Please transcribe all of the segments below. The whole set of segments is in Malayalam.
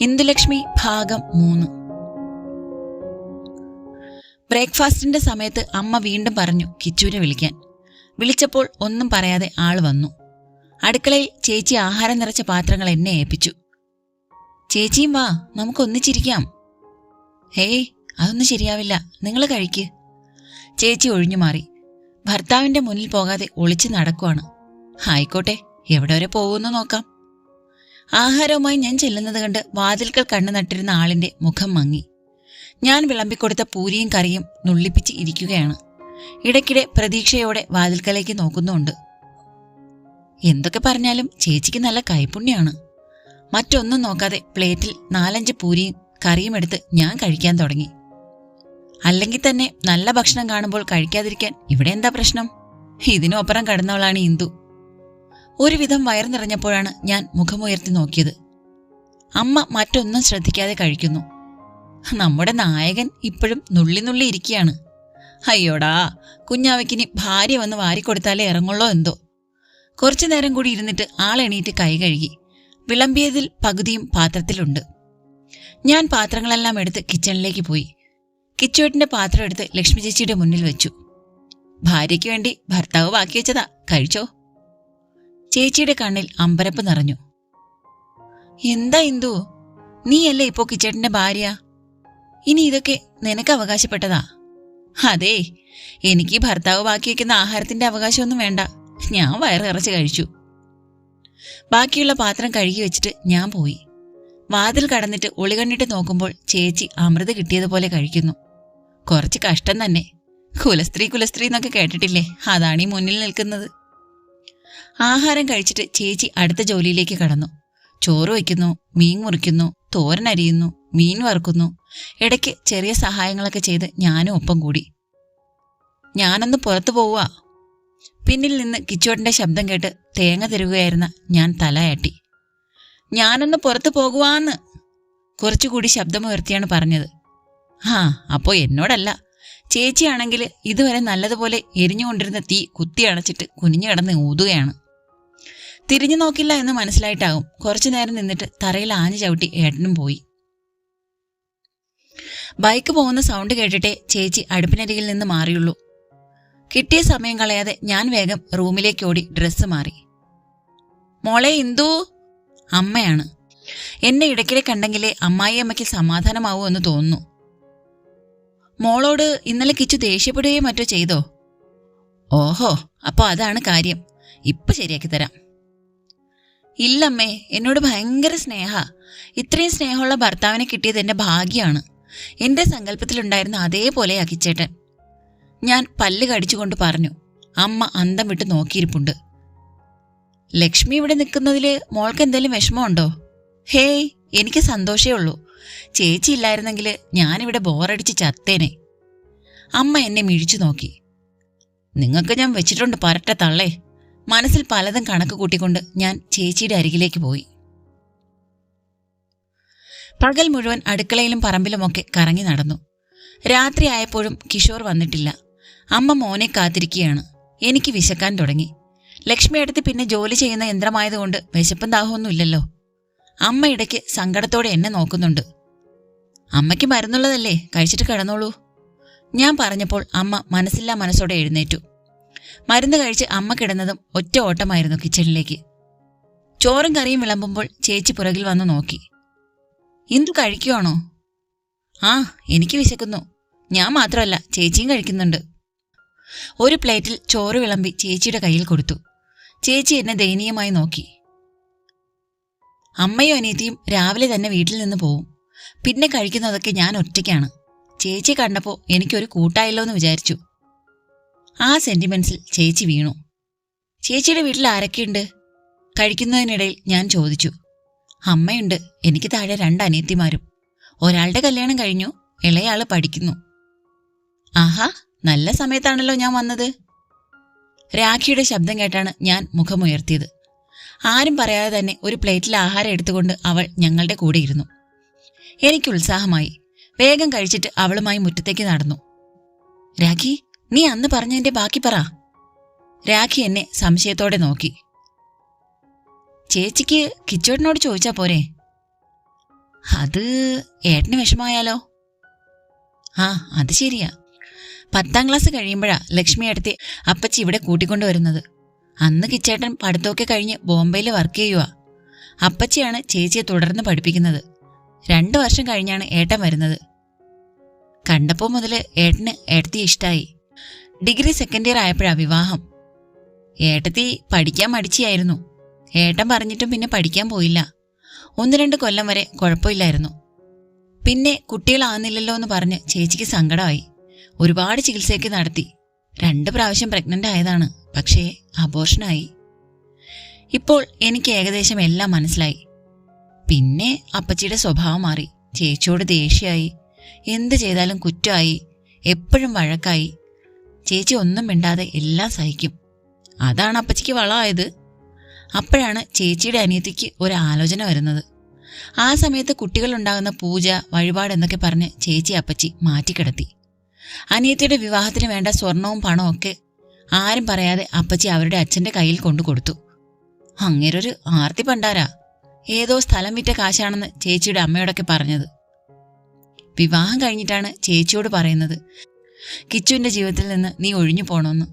ഇന്ദുലക്ഷ്മി ഭാഗം മൂന്ന്. ബ്രേക്ക്ഫാസ്റ്റിന്റെ സമയത്ത് അമ്മ വീണ്ടും പറഞ്ഞു കിച്ചുവിനെ വിളിക്കാൻ. വിളിച്ചപ്പോൾ ഒന്നും പറയാതെ ആൾ വന്നു. അടുക്കളയിൽ ചേച്ചി ആഹാരം നിറച്ച പാത്രങ്ങൾ എന്നെ ഏൽപ്പിച്ചു. ചേച്ചിയും വാ നമുക്ക് ഒന്നിച്ചിരിക്കാം. ഹേയ് അതൊന്നും ശരിയാവില്ല നിങ്ങൾ കഴിക്ക്. ചേച്ചി ഒഴിഞ്ഞു മാറി. ഭർത്താവിന്റെ മുന്നിൽ പോകാതെ ഒളിച്ചു നടക്കുവാണ്. ആയിക്കോട്ടെ എവിടെ വരെ പോകുമെന്ന് നോക്കാം. ആഹാരവുമായി ഞാൻ ചെല്ലുന്നത് കണ്ട് വാതിൽക്കൽ കണ്ണു നട്ടിരുന്ന ആളിന്റെ മുഖം മങ്ങി. ഞാൻ വിളമ്പിക്കൊടുത്ത പൂരിയും കറിയും നുള്ളിപ്പിച്ച് ഇരിക്കുകയാണ്. ഇടയ്ക്കിടെ പ്രതീക്ഷയോടെ വാതിൽക്കലേക്ക് നോക്കുന്നുണ്ട്. എന്തൊക്കെ പറഞ്ഞാലും ചേച്ചിക്ക് നല്ല കൈപുണ്യാണ്. മറ്റൊന്നും നോക്കാതെ പ്ലേറ്റിൽ നാലഞ്ച് പൂരിയും കറിയും എടുത്ത് ഞാൻ കഴിക്കാൻ തുടങ്ങി. അല്ലെങ്കിൽ തന്നെ നല്ല ഭക്ഷണം കാണുമ്പോൾ കഴിക്കാതിരിക്കാൻ ഇവിടെ എന്താ പ്രശ്നം? ഇതിനൊപ്പരം കടന്നവളാണ് ഇന്ദു. ഒരുവിധം വയർ നിറഞ്ഞപ്പോഴാണ് ഞാൻ മുഖമുയർത്തി നോക്കിയത്. അമ്മ മറ്റൊന്നും ശ്രദ്ധിക്കാതെ കഴിക്കുന്നു. നമ്മുടെ നായകൻ ഇപ്പോഴും നുള്ളി നുള്ളി ഇരിക്കുകയാണ്. അയ്യോടാ കുഞ്ഞാവയ്ക്കിനി ഭാര്യ വന്ന് വാരിക്കൊടുത്താലേ ഇറങ്ങുള്ളോ എന്തോ. കുറച്ചു നേരം കൂടി ഇരുന്നിട്ട് ആളെണീറ്റ് കൈ കഴുകി. വിളമ്പിയതിൽ പകുതിയും പാത്രത്തിലുണ്ട്. ഞാൻ പാത്രങ്ങളെല്ലാം എടുത്ത് കിച്ചണിലേക്ക് പോയി. കിച്ചുവേട്ടിന്റെ പാത്രം എടുത്ത് ലക്ഷ്മി ചേച്ചിയുടെ മുന്നിൽ വെച്ചു. ഭാര്യയ്ക്ക് വേണ്ടി ഭർത്താവ് ബാക്കി വെച്ചതാ. കഴിച്ചോ? ചേച്ചിയുടെ കണ്ണിൽ അമ്പരപ്പ് നിറഞ്ഞു. എന്താ ഇന്ദു? നീയല്ലേ ഇപ്പോ കിച്ചേട്ടന്റെ ഭാര്യ? ഇനി ഇതൊക്കെ നിനക്ക് അവകാശപ്പെട്ടതാ? അതെ എനിക്ക് ഭർത്താവ് ബാക്കി വെക്കുന്ന ആഹാരത്തിന്റെ അവകാശമൊന്നും വേണ്ട. ഞാൻ വയറിറച്ച് കഴിച്ചു. ബാക്കിയുള്ള പാത്രം കഴുകി വെച്ചിട്ട് ഞാൻ പോയി. വാതിൽ കടന്നിട്ട് ഒളികണ്ണിട്ട് നോക്കുമ്പോൾ ചേച്ചി അമൃത് കിട്ടിയതുപോലെ കഴിക്കുന്നു. കുറച്ച് കഷ്ടം തന്നെ. കുലസ്ത്രീ കുലസ്ത്രീ എന്നൊക്കെ കേട്ടിട്ടില്ലേ? അതാണ് ഈ മുന്നിൽ നിൽക്കുന്നത്. ആഹാരം കഴിച്ചിട്ട് ചേച്ചി അടുത്ത ജോലിയിലേക്ക് കടന്നു. ചോറ് വയ്ക്കുന്നു മീൻ മുറിക്കുന്നു തോരൻ അരിയുന്നു മീൻ വറുക്കുന്നു. ഇടയ്ക്ക് ചെറിയ സഹായങ്ങളൊക്കെ ചെയ്ത് ഞാനും ഒപ്പം കൂടി. ഞാനൊന്ന് പുറത്തു പോവുക. പിന്നിൽ നിന്ന് കിച്ചോട്ടിന്റെ ശബ്ദം കേട്ട് തേങ്ങ തരുകയായിരുന്ന ഞാൻ തലയാട്ടി. ഞാനൊന്ന് പുറത്തു പോകുവാന്ന്. കുറച്ചുകൂടി ശബ്ദമുയർത്തിയാണ് പറഞ്ഞത്. ആ അപ്പോ എന്നോടല്ല. ചേച്ചിയാണെങ്കിൽ ഇതുവരെ നല്ലതുപോലെ എരിഞ്ഞുകൊണ്ടിരുന്ന തീ കുത്തി അണച്ചിട്ട് കുനിഞ്ഞു കിടന്ന് ഊതുകയാണ്. തിരിഞ്ഞു നോക്കില്ല എന്ന് മനസ്സിലായിട്ടാകും. കുറച്ചു നേരം നിന്നിട്ട് തറയിൽ ആഞ്ഞു ചവിട്ടി ഏട്ടനും പോയി. ബൈക്ക് പോകുന്ന സൗണ്ട് കേട്ടിട്ടേ ചേച്ചി അടുപ്പിനരികിൽ നിന്ന് മാറിയുള്ളൂ. കിട്ടിയ സമയം കളയാതെ ഞാൻ വേഗം റൂമിലേക്ക് ഓടി ഡ്രസ്സ് മാറി. മോളെ ഇന്ദു. അമ്മയാണ്. എന്നെ ഇടയ്ക്കിടെ കണ്ടെങ്കിലേ അമ്മായി അമ്മയ്ക്ക് സമാധാനമാവൂ എന്ന് തോന്നുന്നു. മോളോട് ഇന്നലെ കിച്ചു ദേഷ്യപ്പെടുകയോ മറ്റോ ചെയ്തോ? ഓഹോ അപ്പോൾ അതാണ് കാര്യം. ഇപ്പൊ ശരിയാക്കി തരാം. ഇല്ലമ്മേ എന്നോട് ഭയങ്കര സ്നേഹ. ഇത്രയും സ്നേഹമുള്ള ഭർത്താവിനെ കിട്ടിയത് എന്റെ ഭാഗ്യമാണ് എന്റെ സങ്കല്പത്തിലുണ്ടായിരുന്ന അതേപോലെ അക്കിച്ചേട്ടൻ ഞാൻ പല്ല് കടിച്ചുകൊണ്ട് പറഞ്ഞു അമ്മ അന്തം വിട്ട് നോക്കിയിരിപ്പുണ്ട്. ലക്ഷ്മി ഇവിടെ നിൽക്കുന്നതിൽ മോൾക്ക് എന്തെങ്കിലും വിഷമമുണ്ടോ? ഹേയ് എനിക്ക് സന്തോഷേ ഉള്ളൂ. ചേച്ചി ഇല്ലായിരുന്നെങ്കിൽ ഞാനിവിടെ ബോറടിച്ച് ചത്തേനെ. അമ്മ എന്നെ മിഴിച്ചു നോക്കി. നിങ്ങൾക്ക് ഞാൻ വെച്ചിട്ടുണ്ട് പരട്ടെ തള്ളേ. മനസ്സിൽ പലതും കണക്ക് കൂട്ടിക്കൊണ്ട് ഞാൻ ചേച്ചിയുടെ അരികിലേക്ക് പോയി. പകൽ മുഴുവൻ അടുക്കളയിലും പറമ്പിലുമൊക്കെ കറങ്ങി നടന്നു. രാത്രി ആയപ്പോഴും കിഷോർ വന്നിട്ടില്ല. അമ്മ മോനെ കാത്തിരിക്കുകയാണ്. എനിക്ക് വിശക്കാൻ തുടങ്ങി. ലക്ഷ്മി അടുത്ത് പിന്നെ ജോലി ചെയ്യുന്ന യന്ത്രമായതുകൊണ്ട് വിശപ്പും ദാഹമൊന്നുമില്ലല്ലോ അമ്മ ഇടയ്ക്ക് സങ്കടത്തോടെ എന്നെ നോക്കുന്നുണ്ട്. അമ്മയ്ക്ക് മരുന്നുള്ളതല്ലേ കഴിച്ചിട്ട് കിടന്നോളൂ. ഞാൻ പറഞ്ഞപ്പോൾ അമ്മ മനസ്സില്ലാ മനസ്സോടെ എഴുന്നേറ്റു. മരുന്ന് കഴിച്ച് അമ്മ കിടന്നതും ഒറ്റ ഓട്ടമായിരുന്നു കിച്ചണിലേക്ക്. ചോറും കറിയും വിളമ്പുമ്പോൾ ചേച്ചി പുറകിൽ വന്ന് നോക്കി. ഇന്ദു കഴിക്കുവാണോ? ആ എനിക്ക് വിശക്കുന്നു. ഞാൻ മാത്രമല്ല ചേച്ചിയും കഴിക്കുന്നുണ്ട്. ഒരു പ്ലേറ്റിൽ ചോറ് വിളമ്പി ചേച്ചിയുടെ കയ്യിൽ കൊടുത്തു. ചേച്ചി എന്നെ ദയനീയമായി നോക്കി. അമ്മയും അനിയത്തിയും രാവിലെ തന്നെ വീട്ടിൽ നിന്ന് പോവും. പിന്നെ കഴിക്കുന്നതൊക്കെ ഞാൻ ഒറ്റയ്ക്കാണ്. ചേച്ചി കണ്ടപ്പോൾ എനിക്കൊരു കൂട്ടായല്ലോ എന്ന് വിചാരിച്ചു. ആ സെന്റിമെന്റ്സിൽ ചേച്ചി വീണു. ചേച്ചിയുടെ വീട്ടിൽ ആരൊക്കെയുണ്ട്? കഴിക്കുന്നതിനിടയിൽ ഞാൻ ചോദിച്ചു. അമ്മയുണ്ട്. എനിക്ക് താഴെ രണ്ട് അനിയത്തിമാരും. ഒരാളുടെ കല്യാണം കഴിഞ്ഞു. ഇളയാൾ പഠിക്കുന്നു. ആഹാ നല്ല സമയത്താണല്ലോ ഞാൻ വന്നത്. രാഖിയുടെ ശബ്ദം കേട്ടാണ് ഞാൻ മുഖമുയർത്തിയത്. ആരും പറയാതെ തന്നെ ഒരു പ്ലേറ്റിൽ ആഹാരം എടുത്തുകൊണ്ട് അവൾ ഞങ്ങളുടെ കൂടെ ഇരുന്നു. എനിക്ക് ഉത്സാഹമായി. വേഗം കഴിച്ചിട്ട് അവളുമായി മുറ്റത്തേക്ക് നടന്നു. രാഖി നീ അന്ന് പറഞ്ഞതിന്റെ ബാക്കി പറ. രാഖി എന്നെ സംശയത്തോടെ നോക്കി. ചേച്ചിക്ക് കിച്ചോട്ടിനോട് ചോദിച്ചാ പോരെ? അത് ഏട്ടന് വിഷമമായാലോ? ആ അത് ശരിയാ. പത്താം ക്ലാസ് കഴിയുമ്പോഴാ ലക്ഷ്മി അടുത്ത് അപ്പച്ചി ഇവിടെ കൂട്ടിക്കൊണ്ടുവരുന്നത് അന്ന് കിച്ചേട്ടൻ പഠിത്തമൊക്കെ കഴിഞ്ഞ് ബോംബെയിൽ വർക്ക് ചെയ്യുക അപ്പച്ചിയാണ് ചേച്ചിയെ തുടർന്ന് പഠിപ്പിക്കുന്നത്. രണ്ടു വർഷം കഴിഞ്ഞാണ് ഏട്ടൻ വരുന്നത്. കണ്ടപ്പോൾ മുതൽ ഏട്ടന് ഏട്ടത്തി ഇഷ്ടായി. ഡിഗ്രി സെക്കൻഡ് ഇയർ ആയപ്പോഴാ വിവാഹം. ഏട്ടത്തി പഠിക്കാൻ മടിച്ചിയായിരുന്നു. ഏട്ടൻ പറഞ്ഞിട്ടും പിന്നെ പഠിക്കാൻ പോയില്ല. ഒന്ന് രണ്ട് കൊല്ലം വരെ കുഴപ്പമില്ലായിരുന്നു. പിന്നെ കുട്ടികളാകുന്നില്ലല്ലോ എന്ന് പറഞ്ഞ് ചേച്ചിക്ക് സങ്കടമായി. ഒരുപാട് ചികിത്സയൊക്കെ നടത്തി. രണ്ട് പ്രാവശ്യം പ്രഗ്നന്റ് ആയതാണ്. പക്ഷേ അബോർഷനായി ഇപ്പോൾ എനിക്ക് ഏകദേശം എല്ലാം മനസ്സിലായി. പിന്നെ അപ്പച്ചിയുടെ സ്വഭാവം മാറി. ചേച്ചിയോട് ദേഷ്യമായി. എന്ത് ചെയ്താലും കുറ്റമായി. എപ്പോഴും വഴക്കായി. ചേച്ചി ഒന്നും മിണ്ടാതെ എല്ലാം സഹിക്കും. അതാണ് അപ്പച്ചിക്ക് വളമായത്. അപ്പോഴാണ് ചേച്ചിയുടെ അനിയത്തിക്ക് ഒരു ആലോചന വരുന്നത്. ആ സമയത്ത് കുട്ടികളുണ്ടാകുന്ന പൂജ വഴിപാട് എന്നൊക്കെ പറഞ്ഞ് ചേച്ചി അപ്പച്ചി മാറ്റിക്കിടത്തി. അനിയത്തിയുടെ വിവാഹത്തിന് വേണ്ട സ്വർണവും പണവും ഒക്കെ ആരും പറയാതെ അപ്പച്ചി അവരുടെ അച്ഛന്റെ കയ്യിൽ കൊണ്ടു കൊടുത്തു അങ്ങേരൊരു ആർത്തി പണ്ടാരാ. ഏതോ സ്ഥലം വിറ്റ കാശാണെന്ന് ചേച്ചിയുടെ അമ്മയോടൊക്കെ പറഞ്ഞത്. വിവാഹം കഴിഞ്ഞിട്ടാണ് ചേച്ചിയോട് പറയുന്നത്. കിച്ചുവിന്റെ ജീവിതത്തിൽ നിന്ന് നീ ഒഴിഞ്ഞു പോകണമെന്ന്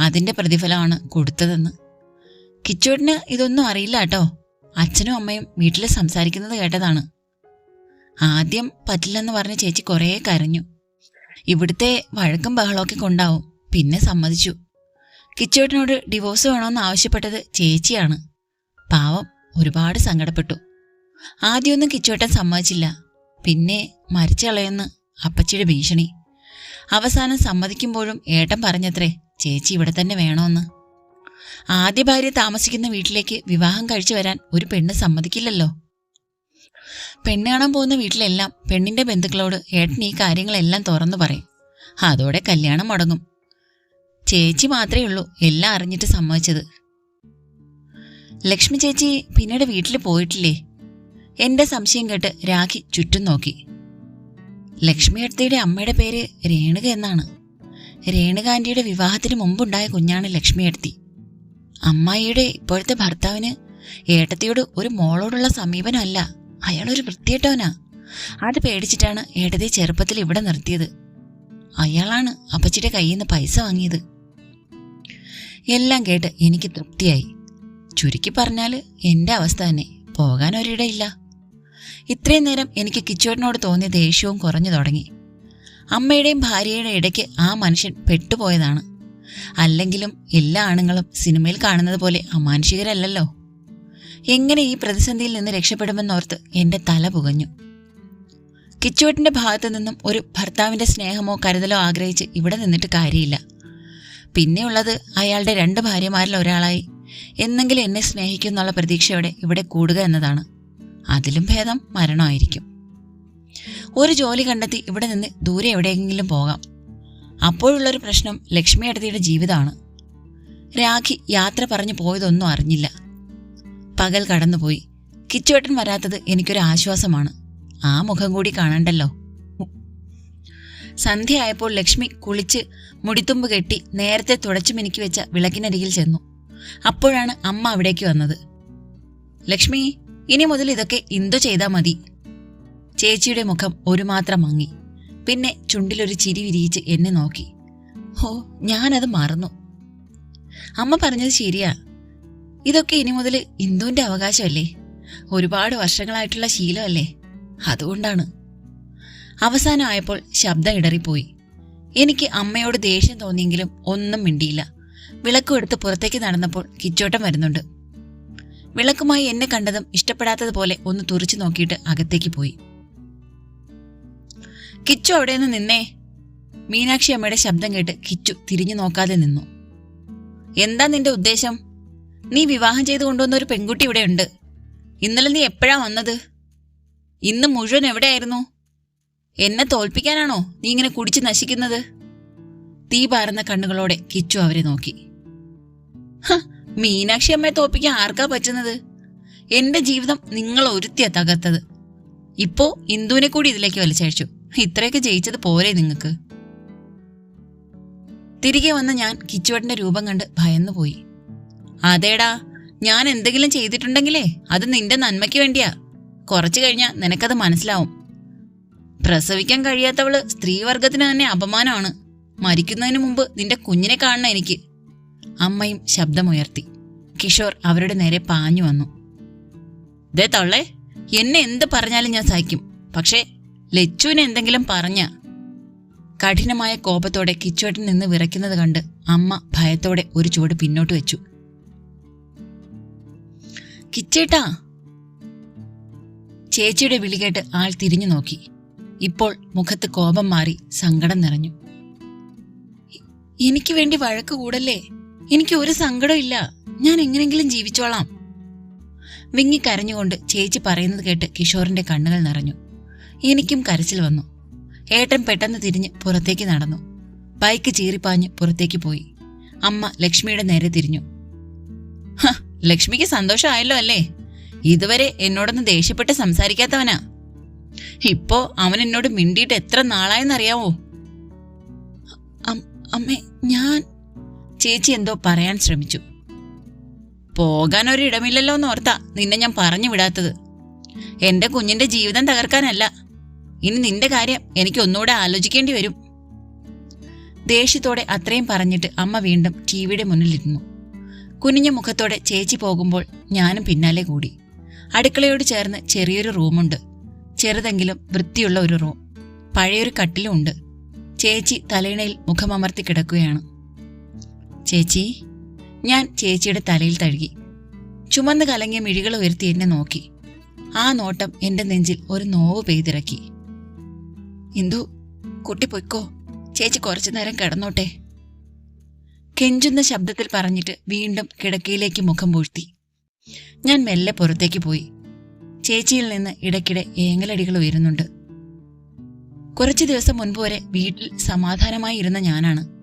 അതിന്റെ പ്രതിഫലമാണ് കൊടുത്തതെന്ന്. കിച്ചുവിന് ഇതൊന്നും അറിയില്ല കേട്ടോ. അച്ഛനും അമ്മയും വീട്ടിൽ സംസാരിക്കുന്നത് കേട്ടതാണ്. ആദ്യം പറ്റില്ലെന്ന് പറഞ്ഞ ചേച്ചി കുറേ കരഞ്ഞു. ഇവിടുത്തെ വഴക്കും ബഹളമൊക്കെ കൊണ്ടാവും. പിന്നെ സമ്മതിച്ചു. കിച്ചോട്ടിനോട് ഡിവോഴ്സ് വേണമെന്ന് ആവശ്യപ്പെട്ടത് ചേച്ചിയാണ്. പാവം ഒരുപാട് സങ്കടപ്പെട്ടു. ആദ്യമൊന്നും കിച്ചോട്ടൻ സമ്മതിച്ചില്ല. പിന്നെ മരിച്ചളയെന്ന് അപ്പച്ചിയുടെ ഭീഷണി. അവസാനം സമ്മതിക്കുമ്പോഴും ഏട്ടൻ പറഞ്ഞത്രേ ചേച്ചി ഇവിടെ തന്നെ വേണമെന്ന് ആദ്യ ഭാര്യ താമസിക്കുന്ന വീട്ടിലേക്ക് വിവാഹം കഴിച്ചു വരാൻ ഒരു പെണ്ണ് സമ്മതിക്കില്ലല്ലോ. പെണ്ണ് കാണാൻ പോകുന്ന വീട്ടിലെല്ലാം പെണ്ണിന്റെ ബന്ധുക്കളോട് ഏട്ടൻ ഈ കാര്യങ്ങളെല്ലാം തുറന്നു പറയും. അതോടെ കല്യാണം മുടങ്ങും. ചേച്ചി മാത്രമേ ഉള്ളൂ എല്ലാം അറിഞ്ഞിട്ട് സമ്മതിച്ചത്. ലക്ഷ്മി ചേച്ചി പിന്നീട് വീട്ടിൽ പോയിട്ടില്ലേ? എന്റെ സംശയം കേട്ട് രാഖി ചുറ്റും നോക്കി. ലക്ഷ്മി അടുത്തയുടെ അമ്മയുടെ പേര് രേണുക എന്നാണ്. രേണുക ആന്റിയുടെ വിവാഹത്തിന് മുമ്പുണ്ടായ കുഞ്ഞാണ് ലക്ഷ്മി അടുത്തി. അമ്മായിയുടെ ഇപ്പോഴത്തെ ഭർത്താവിന് ഏട്ടത്തിയോട് ഒരു മോളോടുള്ള സമീപനമല്ല അയാളൊരു വൃത്തിയേട്ടവനാ അത് പേടിച്ചിട്ടാണ് ഏട്ടത്തെ ചെറുപ്പത്തിൽ ഇവിടെ നിർത്തിയത്. അയാളാണ് അപ്പച്ചിയുടെ കയ്യിൽ നിന്ന് പൈസ വാങ്ങിയത്. എല്ലാം കേട്ട് എനിക്ക് തൃപ്തിയായി. ചുരുക്കി പറഞ്ഞാൽ എന്റെ അവസ്ഥ തന്നെ പോകാൻ ഒരിടയില്ല ഇത്രയും നേരം എനിക്ക് കിച്ചോട്ടിനോട് തോന്നിയ ദേഷ്യവും കുറഞ്ഞു തുടങ്ങി. അമ്മയുടെയും ഭാര്യയുടെ ഇടയ്ക്ക് ആ മനുഷ്യൻ പെട്ടുപോയതാണ്. അല്ലെങ്കിലും എല്ലാ ആണുങ്ങളും സിനിമയിൽ കാണുന്നത് പോലെ അമാനുഷികരല്ലല്ലോ. എങ്ങനെ ഈ പ്രതിസന്ധിയിൽ നിന്ന് രക്ഷപ്പെടുമെന്നോർത്ത് എന്റെ തല പുകഞ്ഞു. കിച്ചോട്ടിന്റെ ഭാഗത്തു നിന്നും ഒരു ഭർത്താവിന്റെ സ്നേഹമോ കരുതലോ ആഗ്രഹിച്ച് ഇവിടെ നിന്നിട്ട് കാര്യമില്ല. പിന്നെയുള്ളത് അയാളുടെ രണ്ട് ഭാര്യമാരിൽ ഒരാളായി. എന്നെങ്കിലും എന്നെ സ്നേഹിക്കുന്നുള്ള പ്രതീക്ഷയോടെ ഇവിടെ കൂടുക എന്നതാണ്. അതിലും ഭേദം മരണമായിരിക്കും. ഒരു ജോലി കണ്ടെത്തി ഇവിടെ നിന്ന് ദൂരെ എവിടെയെങ്കിലും പോകാം. അപ്പോഴുള്ളൊരു പ്രശ്നം ലക്ഷ്മി അടുത്തിയുടെ ജീവിതമാണ്. രാഖി യാത്ര പറഞ്ഞു പോയതൊന്നും അറിഞ്ഞില്ല. പകൽ കടന്നുപോയി. കിച്ചുവേട്ടൻ വരാത്തത് എനിക്കൊരു ആശ്വാസമാണ്. ആ മുഖം കൂടി കാണണ്ടല്ലോ. സന്ധ്യയായപ്പോൾ ലക്ഷ്മി കുളിച്ച് മുടിത്തുമ്പ് കെട്ടി നേരത്തെ തുടച്ചു മിനുക്കി വെച്ച വിളക്കിനരികിൽ ചെന്നു. അപ്പോഴാണ് അമ്മ അവിടേക്ക് വന്നത്. ലക്ഷ്മി ഇനി മുതൽ ഇതൊക്കെ ഇന്ദു ചെയ്താൽ മതി. ചേച്ചിയുടെ മുഖം ഒരു മാത്രം മങ്ങി. പിന്നെ ചുണ്ടിലൊരു ചിരി വിരിയിച്ച് എന്നെ നോക്കി. ഓ ഞാനത് മറന്നു. അമ്മ പറഞ്ഞത് ശരിയാ. ഇതൊക്കെ ഇനി മുതൽ ഇന്ദുവിന്റെ അവകാശമല്ലേ? ഒരുപാട് വർഷങ്ങളായിട്ടുള്ള ശീലമല്ലേ? അതുകൊണ്ടാണ്. അവസാനമായപ്പോൾ ശബ്ദം ഇടറിപ്പോയി. എനിക്ക് അമ്മയോട് ദേഷ്യം തോന്നിയെങ്കിലും ഒന്നും മിണ്ടിയില്ല. വിളക്കും എടുത്ത് പുറത്തേക്ക് നടന്നപ്പോൾ കിച്ചോട്ടം വരുന്നുണ്ട്. വിളക്കുമായി എന്നെ കണ്ടതും ഇഷ്ടപ്പെടാത്തതുപോലെ ഒന്ന് തുറച്ചു നോക്കിയിട്ട് അകത്തേക്ക് പോയി. കിച്ചു അവിടെ നിന്ന് നിന്നേ. മീനാക്ഷി അമ്മയുടെ ശബ്ദം കേട്ട് കിച്ചു തിരിഞ്ഞു നോക്കാതെ നിന്നു. എന്താ നിന്റെ ഉദ്ദേശം? നീ വിവാഹം ചെയ്തു കൊണ്ടുവന്ന ഒരു പെൺകുട്ടി ഇവിടെ ഉണ്ട്. ഇന്നലെ നീ എപ്പോഴാ വന്നത്? ഇന്ന് മുഴുവൻ എവിടെയായിരുന്നു? എന്നെ തോൽപ്പിക്കാനാണോ നീ ഇങ്ങനെ കുടിച്ച് നശിക്കുന്നത്? തീ പാറുന്ന കണ്ണുകളോടെ കിച്ചു അവരെ നോക്കി. "ഹ, മീനാക്ഷി അമ്മയെ തോപ്പിക്കാൻ ആർക്കാ പറ്റുന്നത്? എന്റെ ജീവിതം നിങ്ങൾ ഒരുത്തിയാ തകർത്തത്. ഇപ്പോ ഇന്ദുവിനെ കൂടി ഇതിലേക്ക് വലിച്ചയച്ചു. ഇത്രയൊക്കെ ജയിച്ചത് പോരെ നിങ്ങൾക്ക്. തിരികെ വന്ന ഞാൻ കിച്ചുവട്ടിന്റെ രൂപം കണ്ട് ഭയന്നുപോയി. അതേടാ ഞാൻ എന്തെങ്കിലും ചെയ്തിട്ടുണ്ടെങ്കിലേ അത് നിന്റെ നന്മയ്ക്ക് വേണ്ടിയാ. കുറച്ചു കഴിഞ്ഞാൽ നിനക്കത് മനസ്സിലാവും. പ്രസവിക്കാൻ കഴിയാത്തവൾ സ്ത്രീവർഗത്തിന് തന്നെ അപമാനമാണ്. മരിക്കുന്നതിന് മുമ്പ് നിന്റെ കുഞ്ഞിനെ കാണണം എനിക്ക്. അമ്മയും ശബ്ദമുയർത്തി. കിഷോർ അവരുടെ നേരെ പാഞ്ഞു വന്നു. ദേ തള്ളേ എന്നെ എന്ത് പറഞ്ഞാലും ഞാൻ സഹിക്കും. പക്ഷേ ലച്ചുവിനെ എന്തെങ്കിലും പറഞ്ഞ കഠിനമായ കോപത്തോടെ കിച്ചുവേട്ടൻ നിന്ന് വിറയ്ക്കുന്നത് കണ്ട് അമ്മ ഭയത്തോടെ ഒരു ചുവട് പിന്നോട്ട് വെച്ചു. കിച്ചേട്ടാ ചേച്ചിയുടെ വിളി കേട്ട് ആൾ തിരിഞ്ഞു നോക്കി. ഇപ്പോൾ മുഖത്ത് കോപം മാറി സങ്കടം നിറഞ്ഞു. എനിക്ക് വേണ്ടി വഴക്ക് കൂടല്ലേ? എനിക്ക് ഒരു സങ്കടം ഇല്ല. ഞാൻ എങ്ങനെങ്കിലും ജീവിച്ചോളാം. വിങ്ങി കരഞ്ഞുകൊണ്ട് ചേച്ചി പറയുന്നത് കേട്ട് കിഷോറിന്റെ കണ്ണുകൾ നിറഞ്ഞു. എനിക്കും കരച്ചിൽ വന്നു. ഏട്ടൻ പെട്ടെന്ന് തിരിഞ്ഞ് പുറത്തേക്ക് നടന്നു. ബൈക്ക് ചീറിപ്പാഞ്ഞ് പുറത്തേക്ക് പോയി. അമ്മ ലക്ഷ്മിയുടെ നേരെ തിരിഞ്ഞു. "ഹ, ലക്ഷ്മിക്ക് സന്തോഷമായല്ലോ അല്ലേ? ഇതുവരെ എന്നോടൊന്ന് ദേഷ്യപ്പെട്ട് സംസാരിക്കാത്തവനാ. ഇപ്പോ അവൻ എന്നോട് മിണ്ടിയിട്ട് എത്ര നാളായെന്നറിയാവോ? അമ്മേ ഞാൻ ചേച്ചി എന്തോ പറയാൻ ശ്രമിച്ചു. പോകാൻ ഒരിടമില്ലല്ലോ എന്ന് ഓർത്താ നിന്നെ ഞാൻ പറഞ്ഞു വിടാത്തത്. എന്റെ കുഞ്ഞിന്റെ ജീവിതം തകർക്കാനല്ല. ഇനി നിന്റെ കാര്യം എനിക്ക് ഒന്നുകൂടെ ആലോചിക്കേണ്ടി വരും. ദേഷ്യത്തോടെ അത്രയും പറഞ്ഞിട്ട് അമ്മ വീണ്ടും ടിവിയുടെ മുന്നിലിരുന്നു. കുനിഞ്ഞ മുഖത്തോടെ ചേച്ചി പോകുമ്പോൾ ഞാനും പിന്നാലെ കൂടി. അടുക്കളയോട് ചേർന്ന് ചെറിയൊരു റൂമുണ്ട്. ചെറുതെങ്കിലും വൃത്തിയുള്ള ഒരു റൂം. പഴയൊരു കട്ടിലും ഉണ്ട്. ചേച്ചി തലയിണയിൽ മുഖമമർത്തി കിടക്കുകയാണ്. ചേച്ചി ഞാൻ ചേച്ചിയുടെ തലയിൽ തഴുകി. ചുമന്ന് കലങ്ങിയ മിഴികൾ ഉയർത്തി എന്നെ നോക്കി. ആ നോട്ടം എന്റെ നെഞ്ചിൽ ഒരു നോവ് പെയ്തിറക്കി. ഇന്ദു കുട്ടി പൊയ്ക്കോ. ചേച്ചി കുറച്ചു നേരം കിടന്നോട്ടെ. കെഞ്ചുന്ന ശബ്ദത്തിൽ പറഞ്ഞിട്ട് വീണ്ടും കിടക്കയിലേക്ക് മുഖം പൂഴ്ത്തി ഞാൻ മെല്ലെ പുറത്തേക്ക് പോയി. ചേച്ചിയിൽ നിന്ന് ഇടയ്ക്കിടെ ഏങ്ങലടികൾ ഉയരുന്നുണ്ട്. കുറച്ചു ദിവസം മുൻപ് വരെ വീട്ടിൽ സമാധാനമായി ഇരുന്ന ഞാനാണ്.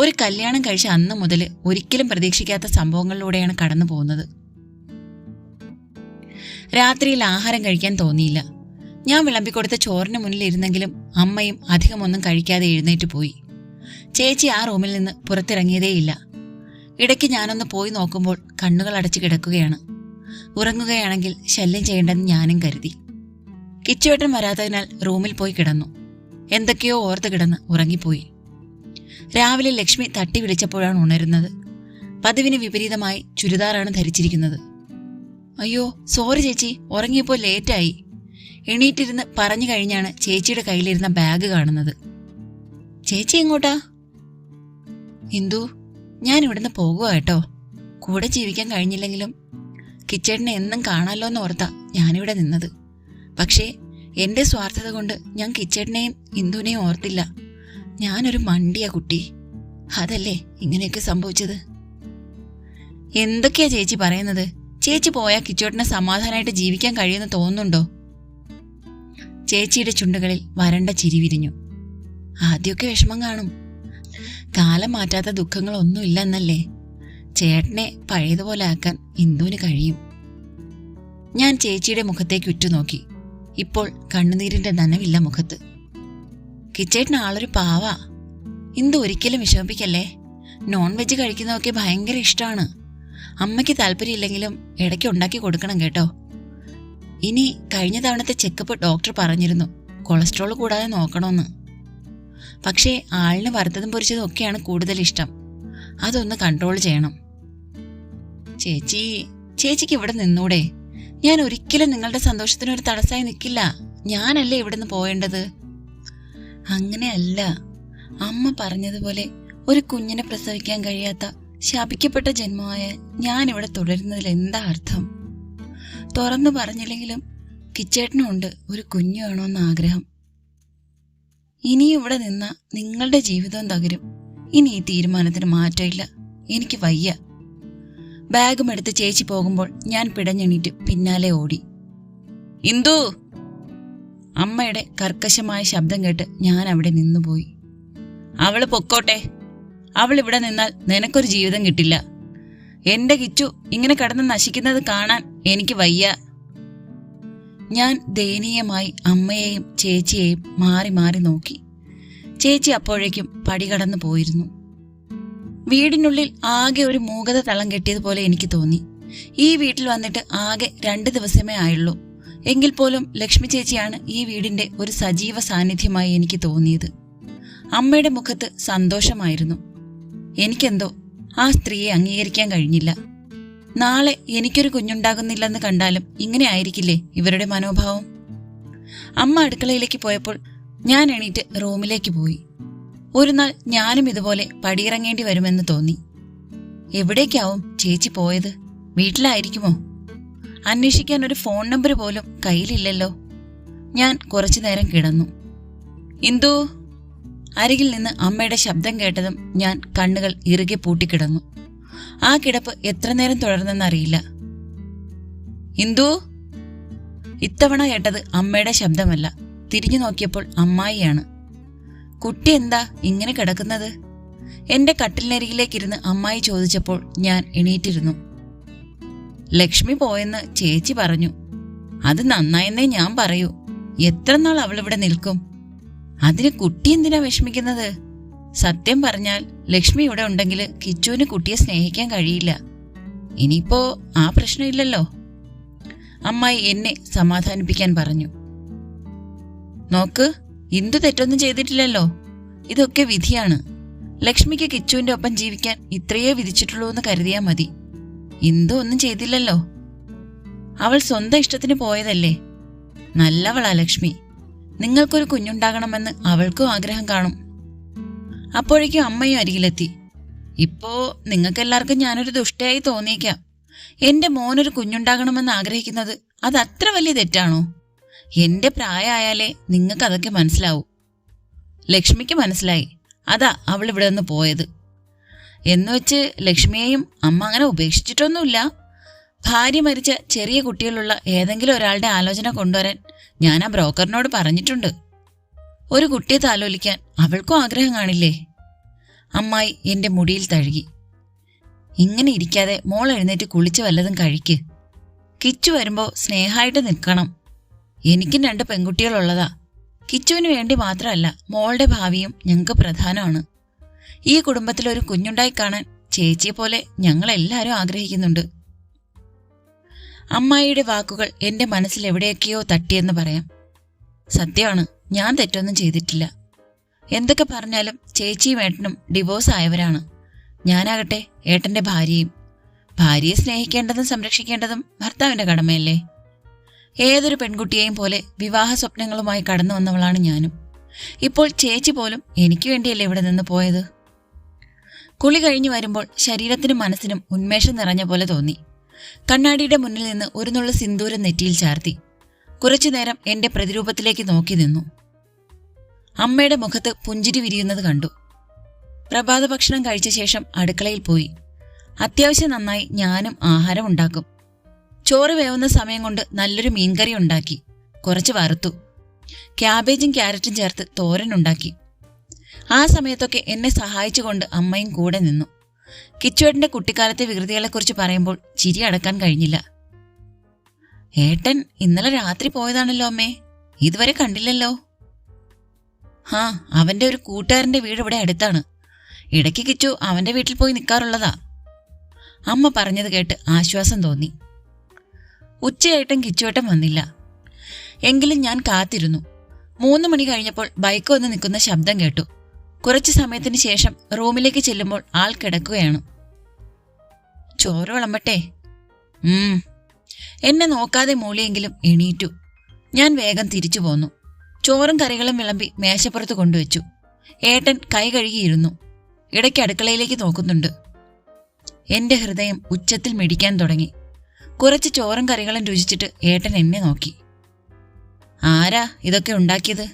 ഒരു കല്യാണം കഴിച്ച അന്ന് മുതൽ ഒരിക്കലും പ്രതീക്ഷിക്കാത്ത സംഭവങ്ങളിലൂടെയാണ് കടന്നു പോകുന്നത്. രാത്രിയിൽ ആഹാരം കഴിക്കാൻ തോന്നിയില്ല. ഞാൻ വിളമ്പിക്കൊടുത്ത ചോറിന് മുന്നിൽ ഇരുന്നെങ്കിലും അമ്മയും അധികമൊന്നും കഴിക്കാതെ എഴുന്നേറ്റ് പോയി. ചേച്ചി ആ റൂമിൽ നിന്ന് പുറത്തിറങ്ങിയതേയില്ല. ഇടയ്ക്ക് ഞാനൊന്ന് പോയി നോക്കുമ്പോൾ കണ്ണുകൾ അടച്ചു കിടക്കുകയാണ്. ഉറങ്ങുകയാണെങ്കിൽ ശല്യം ചെയ്യേണ്ടെന്ന് ഞാനും കരുതി. കിച്ചുവേട്ടൻ വരാത്തതിനാൽ റൂമിൽ പോയി കിടന്നു. എന്തൊക്കെയോ ഓർത്ത് കിടന്ന് ഉറങ്ങിപ്പോയി. രാവിലെ ലക്ഷ്മി തട്ടി വിളിച്ചപ്പോഴാണ് ഉണരുന്നത്. പതിവിന് വിപരീതമായി ചുരിദാറാണ് ധരിച്ചിരിക്കുന്നത്. അയ്യോ സോറി ചേച്ചി ഉറങ്ങിയപ്പോൾ ലേറ്റായി. എണീറ്റിരുന്ന് പറഞ്ഞു കഴിഞ്ഞാണ് ചേച്ചിയുടെ കയ്യിലിരുന്ന ബാഗ് കാണുന്നത്. ചേച്ചി എങ്ങോട്ടാ? ഇന്ദു ഞാൻ ഇവിടുന്ന് പോകുക കേട്ടോ. കൂടെ ജീവിക്കാൻ കഴിഞ്ഞില്ലെങ്കിലും കിച്ചേട്ടനെ എന്നും കാണാമല്ലോ എന്ന് ഓർത്താ ഞാനിവിടെ നിന്നത്. പക്ഷേ എന്റെ സ്വാർത്ഥത കൊണ്ട് ഞാൻ കിച്ചേട്ടനെയും ഇന്ദുവിനെയും ഓർത്തില്ല. ഞാനൊരു മണ്ടിയാ കുട്ടി. അതല്ലേ ഇങ്ങനെയൊക്കെ സംഭവിച്ചത്? എന്തൊക്കെയാ ചേച്ചി പറയുന്നത്? ചേച്ചി പോയാൽ കിച്ചോട്ടിനെ സമാധാനമായിട്ട് ജീവിക്കാൻ കഴിയുമെന്ന് തോന്നുന്നുണ്ടോ? ചേച്ചിയുടെ ചുണ്ടുകളിൽ വരണ്ട ചിരി വിരിഞ്ഞു. ആദ്യമൊക്കെ വിഷമം കാണും. കാലം മാറ്റാത്ത ദുഃഖങ്ങളൊന്നുമില്ല എന്നല്ലേ ചേട്ടനെ പഴയതുപോലെ ആക്കാൻ ഇന്ദുവിന് കഴിയും. ഞാൻ ചേച്ചിയുടെ മുഖത്തേക്ക് ഉറ്റുനോക്കി. ഇപ്പോൾ കണ്ണുനീരിന്റെ നനവില്ല മുഖത്ത്. കിച്ചേട്ടൻ ആളൊരു പാവാ. ഇന്ത് ഒരിക്കലും വിഷമിപ്പിക്കല്ലേ? നോൺ വെജ് കഴിക്കുന്നതൊക്കെ ഭയങ്കര ഇഷ്ടമാണ് അമ്മയ്ക്ക് താല്പര്യമില്ലെങ്കിലും ഇടയ്ക്ക് ഉണ്ടാക്കി കൊടുക്കണം കേട്ടോ. ഇനി കഴിഞ്ഞ തവണത്തെ ചെക്കപ്പ് ഡോക്ടർ പറഞ്ഞിരുന്നു. കൊളസ്ട്രോൾ കൂടാതെ നോക്കണമെന്ന് പക്ഷേ ആളിന് വറുത്തതും പൊരിച്ചതും ഒക്കെയാണ് കൂടുതൽ ഇഷ്ടം. അതൊന്ന് കൺട്രോൾ ചെയ്യണം. ചേച്ചി ചേച്ചിക്ക് ഇവിടെ നിന്നൂടെ. ഞാൻ ഒരിക്കലും നിങ്ങളുടെ സന്തോഷത്തിനൊരു തടസ്സമായി നിൽക്കില്ല. ഞാനല്ലേ ഇവിടുന്ന് പോയേണ്ടത്? അങ്ങനെയല്ല. അമ്മ പറഞ്ഞതുപോലെ ഒരു കുഞ്ഞിനെ പ്രസവിക്കാൻ കഴിയാത്ത ശാപിക്കപ്പെട്ട ജന്മമായ ഞാൻ ഇവിടെ തുടരുന്നതിൽ എന്താ അർത്ഥം? തുറന്നു പറഞ്ഞില്ലെങ്കിലും കിച്ചേട്ടനുണ്ട് ഒരു കുഞ്ഞു വേണമെന്ന ആഗ്രഹം. ഇനി ഇവിടെ നിന്ന നിങ്ങളുടെ ജീവിതവും തകരും. ഇനി ഈ തീരുമാനത്തിന് മാറ്റമില്ല. എനിക്ക് വയ്യ. ബാഗും എടുത്ത് ചേച്ചി പോകുമ്പോൾ ഞാൻ പിടഞ്ഞെണീറ്റ് പിന്നാലെ ഓടി. ഇന്ദു അമ്മയുടെ കർക്കശമായ ശബ്ദം കേട്ട് ഞാൻ അവിടെ നിന്നുപോയി. അവൾ പൊക്കോട്ടെ. അവൾ ഇവിടെ നിന്നാൽ നിനക്കൊരു ജീവിതം കിട്ടില്ല. എന്റെ കിച്ചു ഇങ്ങനെ കടന്ന് നശിക്കുന്നത് കാണാൻ എനിക്ക് വയ്യ. ഞാൻ ദയനീയമായി അമ്മയെയും ചേച്ചിയെയും മാറി മാറി നോക്കി. ചേച്ചി അപ്പോഴേക്കും പടി കടന്നു പോയിരുന്നു. വീടിനുള്ളിൽ ആകെ ഒരു മൂകത തളം കെട്ടിയതുപോലെ എനിക്ക് തോന്നി. ഈ വീട്ടിൽ വന്നിട്ട് ആകെ രണ്ട് ദിവസമേ ആയുള്ളൂ. എങ്കിൽ പോലും ലക്ഷ്മി ചേച്ചിയാണ് ഈ വീടിന്റെ ഒരു സജീവ സാന്നിധ്യമായി എനിക്ക് തോന്നിയത്. അമ്മയുടെ മുഖത്ത് സന്തോഷമായിരുന്നു. എനിക്കെന്തോ ആ സ്ത്രീയെ അംഗീകരിക്കാൻ കഴിഞ്ഞില്ല. നാളെ എനിക്കൊരു കുഞ്ഞുണ്ടാകുന്നില്ലെന്ന് കണ്ടാലും ഇങ്ങനെ ആയിരിക്കില്ലേ ഇവരുടെ മനോഭാവം? അമ്മ അടുക്കളയിലേക്ക് പോയപ്പോൾ ഞാൻ എണീറ്റ് റൂമിലേക്ക് പോയി. ഒരു നാൾ ഞാനും ഇതുപോലെ പടിയിറങ്ങേണ്ടി വരുമെന്ന് തോന്നി. എവിടേക്കാവും ചേച്ചി പോയത്? വീട്ടിലായിരിക്കുമോ? അന്വേഷിക്കാൻ ഒരു ഫോൺ നമ്പർ പോലും കയ്യിലില്ലല്ലോ. ഞാൻ കുറച്ചു നേരം കിടന്നു. ഇന്ദു അരികിൽ നിന്ന് അമ്മയുടെ ശബ്ദം കേട്ടതും ഞാൻ കണ്ണുകൾ ഇറുകെ പൂട്ടിക്കിടന്നു. ആ കിടപ്പ് എത്ര നേരം തുടർന്നെന്നറിയില്ല ഇന്ദു ഇത്തവണ കേട്ടത് അമ്മയുടെ ശബ്ദമല്ല. തിരിഞ്ഞു നോക്കിയപ്പോൾ അമ്മായിയാണ്. കുട്ടി എന്താ ഇങ്ങനെ കിടക്കുന്നത്? എന്റെ കട്ടിലിനരികിലേക്കിരുന്ന് അമ്മായി ചോദിച്ചപ്പോൾ ഞാൻ എണീറ്റിരുന്നു. ലക്ഷ്മി പോയെന്ന് ചേച്ചി പറഞ്ഞു. അത് നന്നായെന്നേ ഞാൻ പറയൂ. എത്ര നാൾ അവളിവിടെ നിൽക്കും? അതിന് കുട്ടി എന്തിനാ വിഷമിക്കുന്നത്? സത്യം പറഞ്ഞാൽ ലക്ഷ്മി ഇവിടെ ഉണ്ടെങ്കിൽ കിച്ചുവിന് കുട്ടിയെ സ്നേഹിക്കാൻ കഴിയില്ല. ഇനിയിപ്പോ ആ പ്രശ്നമില്ലല്ലോ. അമ്മായി എന്നെ സമാധാനിപ്പിക്കാൻ പറഞ്ഞു. നോക്ക് ഇന്ദു തെറ്റൊന്നും ചെയ്തിട്ടില്ലല്ലോ. ഇതൊക്കെ വിധിയാണ്. ലക്ഷ്മിക്ക് കിച്ചുവിന്റെ ഒപ്പം ജീവിക്കാൻ ഇത്രയേ വിധിച്ചിട്ടുള്ളൂ എന്ന് കരുതിയാൽ മതി. ഇന്ദു ഒന്നും ചെയ്തില്ലല്ലോ. അവൾ സ്വന്തം ഇഷ്ടത്തിന് പോയതല്ലേ? നല്ലവളാ ലക്ഷ്മി. നിങ്ങൾക്കൊരു കുഞ്ഞുണ്ടാകണമെന്ന് അവൾക്കും ആഗ്രഹം കാണും. അപ്പോഴേക്കും അമ്മയും അരികിലെത്തി. ഇപ്പോ നിങ്ങൾക്കെല്ലാവർക്കും ഞാനൊരു ദുഷ്ടയായി തോന്നിയേക്കാം. എന്റെ മോനൊരു കുഞ്ഞുണ്ടാകണമെന്ന് ആഗ്രഹിക്കുന്നത് അത് അത്ര വലിയ തെറ്റാണോ? എന്റെ പ്രായമായാലേ നിങ്ങൾക്കതൊക്കെ മനസ്സിലാവൂ. ലക്ഷ്മിക്ക് മനസ്സിലായി. അതാ അവൾ ഇവിടെ നിന്ന് പോയത്. എന്നുവെച്ച് ലക്ഷ്മിയെയും അമ്മ അങ്ങനെ ഉപേക്ഷിച്ചിട്ടൊന്നുമില്ല. ഭാര്യ മരിച്ച ചെറിയ കുട്ടികളുള്ള ഏതെങ്കിലും ഒരാളുടെ ആലോചന കൊണ്ടുവരാൻ ഞാൻ ആ ബ്രോക്കറിനോട് പറഞ്ഞിട്ടുണ്ട്. ഒരു കുട്ടിയെ താലോലിക്കാൻ അവൾക്കും ആഗ്രഹം കാണില്ലേ? അമ്മായി എന്റെ മുടിയിൽ തഴുകി. ഇങ്ങനെ ഇരിക്കാതെ മോൾ എഴുന്നേറ്റ് കുളിച്ച് വല്ലതും കഴിക്ക്. കിച്ചു വരുമ്പോ സ്നേഹമായിട്ട് നിൽക്കണം. എനിക്കും രണ്ട് പെൺകുട്ടികളുള്ളതാ. കിച്ചുവിന് വേണ്ടി മാത്രമല്ല മോളുടെ ഭാവിയും ഞങ്ങൾക്ക് പ്രധാനമാണ്. ഈ കുടുംബത്തിൽ ഒരു കുഞ്ഞുണ്ടായി കാണാൻ ചേച്ചിയെ പോലെ ഞങ്ങളെല്ലാവരും ആഗ്രഹിക്കുന്നുണ്ട്. അമ്മായിയുടെ വാക്കുകൾ എന്റെ മനസ്സിൽ എവിടെയൊക്കെയോ തട്ടിയെന്ന് പറയാം. സത്യമാണ് ഞാൻ തെറ്റൊന്നും ചെയ്തിട്ടില്ല. എന്തൊക്കെ പറഞ്ഞാലും ചേച്ചിയും ഏട്ടനും ഡിവോഴ്സ് ആയവരാണ്. ഞാനാകട്ടെ ഏട്ടന്റെ ഭാര്യയും. ഭാര്യയെ സ്നേഹിക്കേണ്ടതും സംരക്ഷിക്കേണ്ടതും ഭർത്താവിന്റെ കടമയല്ലേ? ഏതൊരു പെൺകുട്ടിയെയും പോലെ വിവാഹ സ്വപ്നങ്ങളുമായി കടന്നു വന്നവളാണ് ഞാനും. ഇപ്പോൾ ചേച്ചി പോലും എനിക്ക് വേണ്ടിയല്ലേ ഇവിടെ നിന്ന് പോയത്? കുളി കഴിഞ്ഞു വരുമ്പോൾ ശരീരത്തിനും മനസ്സിനും ഉന്മേഷം നിറഞ്ഞ പോലെ തോന്നി. കണ്ണാടിയുടെ മുന്നിൽ നിന്ന് ഒരു നുള്ള സിന്ദൂരം നെറ്റിയിൽ ചാർത്തി. കുറച്ചു നേരം എന്റെ പ്രതിരൂപത്തിലേക്ക് നോക്കി നിന്നു. അമ്മയുടെ മുഖത്ത് പുഞ്ചിരി വിരിയുന്നത് കണ്ടു. പ്രഭാത ഭക്ഷണം കഴിച്ച ശേഷം അടുക്കളയിൽ പോയി. അത്യാവശ്യം നന്നായി ഞാനും ആഹാരം ഉണ്ടാക്കും. ചോറ് വേവുന്ന സമയം കൊണ്ട് നല്ലൊരു മീൻകറി ഉണ്ടാക്കി. കുറച്ച് വറുത്തു. ക്യാബേജും ക്യാരറ്റും ചേർത്ത് തോരൻ ഉണ്ടാക്കി. ആ സമയത്തൊക്കെ എന്നെ സഹായിച്ചുകൊണ്ട് അമ്മയും കൂടെ നിന്നു. കിച്ചുവേട്ടന്റെ കുട്ടിക്കാലത്തെ വികൃതികളെക്കുറിച്ച് പറയുമ്പോൾ ചിരി അടക്കാൻ കഴിഞ്ഞില്ല. ഏട്ടൻ ഇന്നലെ രാത്രി പോയതാണല്ലോ അമ്മേ. ഇതുവരെ കണ്ടില്ലല്ലോ. ഹാ അവന്റെ ഒരു കൂട്ടുകാരന്റെ വീട് ഇവിടെ അടുത്താണ്. ഇടയ്ക്ക് കിച്ചു അവന്റെ വീട്ടിൽ പോയി നിൽക്കാറുള്ളതാ അമ്മ പറഞ്ഞത് കേട്ട് ആശ്വാസം തോന്നി. ഉച്ചയായിട്ടും കിച്ചുവേട്ടൻ വന്നില്ല. എങ്കിലും ഞാൻ കാത്തിരുന്നു. മൂന്ന് മണി കഴിഞ്ഞപ്പോൾ ബൈക്ക് വന്ന് നിൽക്കുന്ന ശബ്ദം കേട്ടു. കുറച്ചു സമയത്തിന് ശേഷം റൂമിലേക്ക് ചെല്ലുമ്പോൾ ആൾ കിടക്കുകയാണ്. ചോറ് വിളമ്പട്ടെ? എന്നെ നോക്കാതെ മൂളിയെങ്കിലും എണീറ്റു. ഞാൻ വേഗം തിരിച്ചു പോന്നു. ചോറും കറികളും വിളമ്പി മേശപ്പുറത്ത് കൊണ്ടുവച്ചു. ഏട്ടൻ കൈ കഴുകിയിരുന്നു. ഇടയ്ക്ക് അടുക്കളയിലേക്ക് നോക്കുന്നുണ്ട്. എന്റെ ഹൃദയം ഉച്ചത്തിൽ മിടിക്കാൻ തുടങ്ങി. കുറച്ച് ചോറും കറികളും രുചിച്ചിട്ട് ഏട്ടൻ എന്നെ നോക്കി. ആരാ ഇതൊക്കെ ഉണ്ടാക്കിയത്?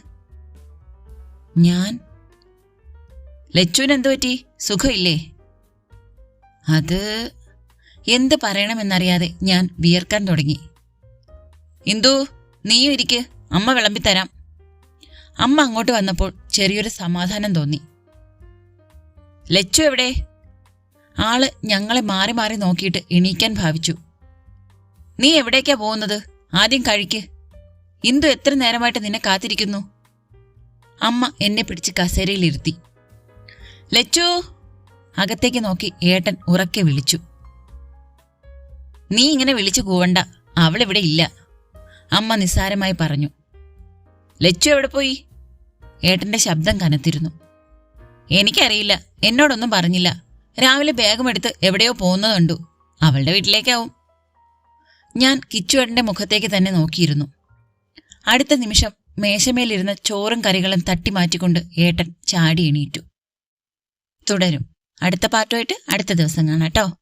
ഞാൻ? ലച്ചുവിന് എന്തു പറ്റി സുഖമില്ലേ? അത് എന്ത് പറയണമെന്നറിയാതെ ഞാൻ വിയർക്കാൻ തുടങ്ങി. ഇന്ദു നീയും ഇരിക്ക്. അമ്മ വിളമ്പിത്തരാം. അമ്മ അങ്ങോട്ട് വന്നപ്പോൾ ചെറിയൊരു സമാധാനം തോന്നി. ലച്ചു എവിടെ? ആൾ ഞങ്ങളെ മാറി മാറി നോക്കിയിട്ട് എണീക്കാൻ ഭാവിച്ചു. നീ എവിടേക്കാ പോകുന്നത്? ആദ്യം കഴിക്ക്. ഇന്ദു എത്ര നേരമായിട്ട് നിന്നെ കാത്തിരിക്കുന്നു? അമ്മ എന്നെ പിടിച്ച് കസേരയിലിരുത്തി. ലച്ചു. അകത്തേക്ക് നോക്കി ഏട്ടൻ ഉറക്കെ വിളിച്ചു. നീ ഇങ്ങനെ വിളിച്ചു കൂവണ്ട. അവളിവിടെ ഇല്ല. അമ്മ നിസ്സാരമായി പറഞ്ഞു. ലച്ചു എവിടെ പോയി? ഏട്ടന്റെ ശബ്ദം കനത്തിരുന്നു. എനിക്കറിയില്ല. എന്നോടൊന്നും പറഞ്ഞില്ല. രാവിലെ ബാഗുമെടുത്ത് എവിടെയോ പോകുന്നത് കണ്ടു. അവളുടെ വീട്ടിലേക്കാവും. ഞാൻ കിച്ചുവേട്ടന്റെ മുഖത്തേക്ക് തന്നെ നോക്കിയിരുന്നു. അടുത്ത നിമിഷം മേശമേലിരുന്ന ചോറും കറികളും തട്ടിമാറ്റിക്കൊണ്ട് ഏട്ടൻ ചാടി എണീറ്റു. തുടരും. അടുത്ത പാട്ടുമായിട്ട് അടുത്ത ദിവസം കാണാം കേട്ടോ.